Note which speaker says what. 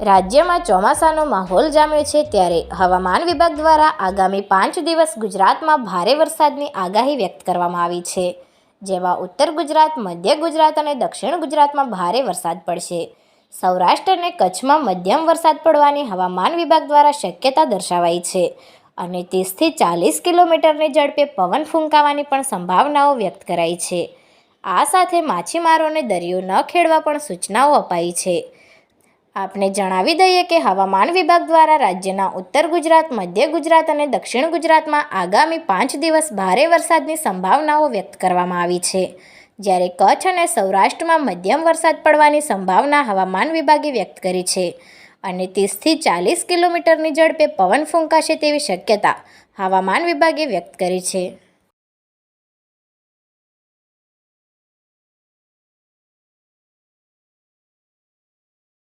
Speaker 1: રાજ્યમાં ચોમાસાનો માહોલ જામ્યો છે ત્યારે હવામાન વિભાગ દ્વારા આગામી પાંચ દિવસ ગુજરાતમાં ભારે વરસાદની આગાહી વ્યક્ત કરવામાં આવી છે, જેમાં ઉત્તર ગુજરાત, મધ્ય ગુજરાત અને દક્ષિણ ગુજરાતમાં ભારે વરસાદ પડશે. સૌરાષ્ટ્ર અને કચ્છમાં મધ્યમ વરસાદ પડવાની હવામાન વિભાગ દ્વારા શક્યતા દર્શાવાઈ છે અને ત્રીસથી ચાલીસ કિલોમીટરની ઝડપે પવન ફૂંકાવાની પણ સંભાવનાઓ વ્યક્ત કરાઈ છે. આ સાથે માછીમારોને દરિયો ન ખેડવા પણ સૂચનાઓ અપાઈ છે. આપને જણાવી દઈએ કે હવામાન વિભાગ દ્વારા રાજ્યના ઉત્તર ગુજરાત, મધ્ય ગુજરાત અને દક્ષિણ ગુજરાતમાં આગામી પાંચ દિવસ ભારે વરસાદની સંભાવનાઓ વ્યક્ત કરવામાં આવી છે. જ્યારે કચ્છ અને સૌરાષ્ટ્રમાં મધ્યમ વરસાદ પડવાની સંભાવના હવામાન વિભાગે વ્યક્ત કરી છે અને ત્રીસથી ચાલીસ કિલોમીટરની ઝડપે પવન ફૂંકાશે તેવી શક્યતા હવામાન વિભાગે વ્યક્ત કરી છે.